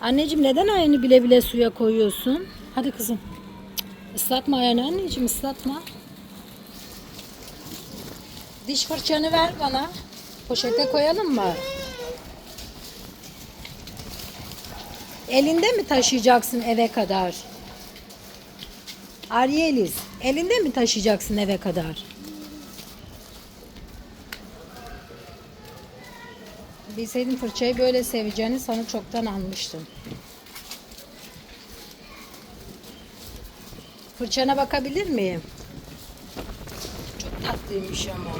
Anneciğim neden ayağını bile bile suya koyuyorsun? Hadi kızım. Islatma ayağını anneciğim ıslatma. Diş fırçanı ver bana. Poşete koyalım mı? Elinde mi taşıyacaksın eve kadar? Arielis, elinde mi taşıyacaksın eve kadar? Bilseydim fırçayı böyle seveceğini sana çoktan almıştım. Fırçana bakabilir miyim? Çok tatlıymış ama.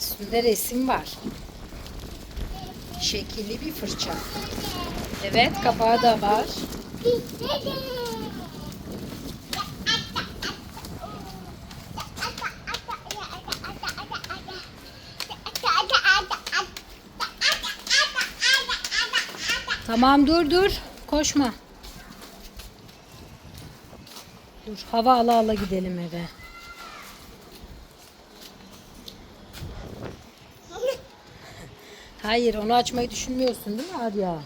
Üstünde resim var. Şekilli bir fırça. Evet kapağı da var. Tamam dur dur. Koşma. Dur hava ala ala gidelim eve. Hayır onu açmayı düşünmüyorsun değil mi Arya?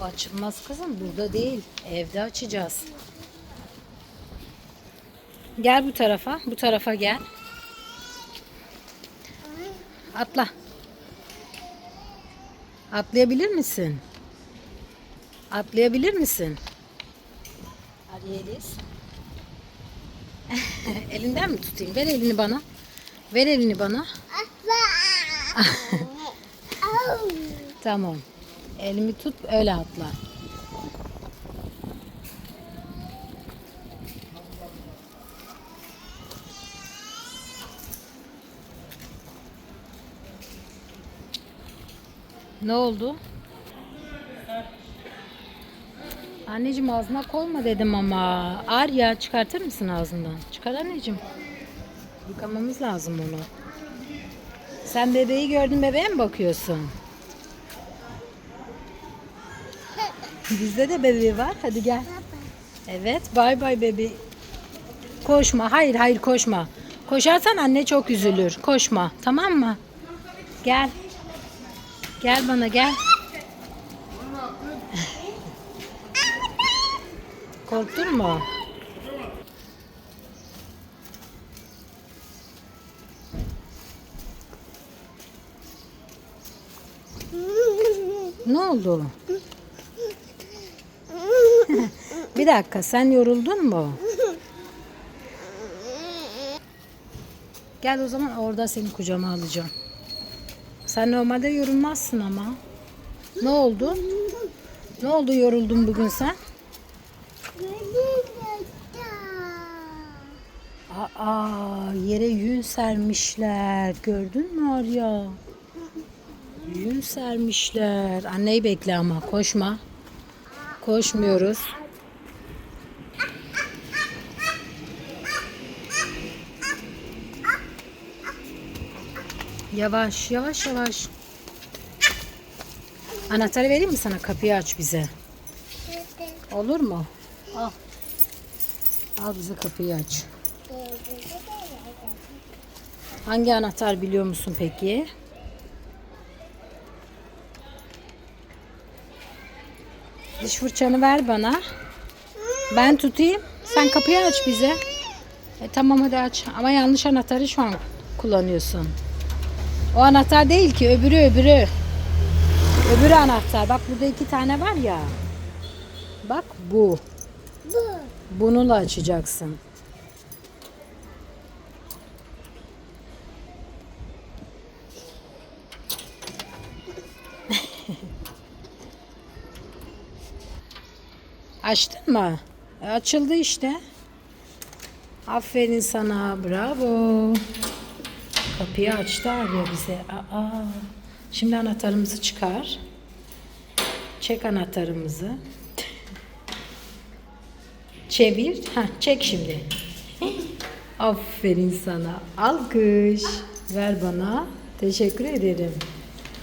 O açılmaz kızım burada değil. Evde açacağız. Gel bu tarafa. Bu tarafa gel. Atla. Atlayabilir misin? Atlayabilir misin? Arielis. Elinden mi tutayım? Ver elini bana. Ver elini bana. Tamam. Elimi tut öyle atla. Ne oldu? Anneciğim ağzına koyma dedim ama. Arya çıkartır mısın ağzından? Çıkar anneciğim. Yıkamamız lazım onu. Sen bebeği gördün bebeğe mi bakıyorsun? Bizde de bebeği var. Hadi gel. Evet bay bay bebeği. Koşma. Hayır hayır koşma. Koşarsan anne çok üzülür. Koşma. Tamam mı? Gel. Gel bana gel. Korktun mu? Ne oldu? Bir dakika sen yoruldun mu? Gel o zaman orada seni kucağıma alacağım. Sen normalde yorulmazsın ama. Ne oldu? Ne oldu yoruldun bugün sen? Aa yere yün sermişler. Gördün mü Arya? Yün sermişler. Anneyi bekle ama koşma. Koşmuyoruz. Yavaş yavaş yavaş. Anahtarı vereyim mi sana? Kapıyı aç bize. Olur mu? Al. Al bize kapıyı aç. Hangi anahtar biliyor musun peki? Diş fırçanı ver bana. Ben tutayım. Sen kapıyı aç bize. E, tamam hadi aç. Ama yanlış anahtarı şu an kullanıyorsun. O anahtar değil ki öbürü öbürü. Öbürü anahtar. Bak burada iki tane var ya. Bak bu. Bununla açacaksın. Açtın mı? E, açıldı işte. Aferin sana. Bravo. Kapıyı açtı arıyor bize. Aa. Şimdi anahtarımızı çıkar. Çek anahtarımızı. Çevir. Ha, çek şimdi. Aferin sana. Alkış. Ver bana. Teşekkür ederim.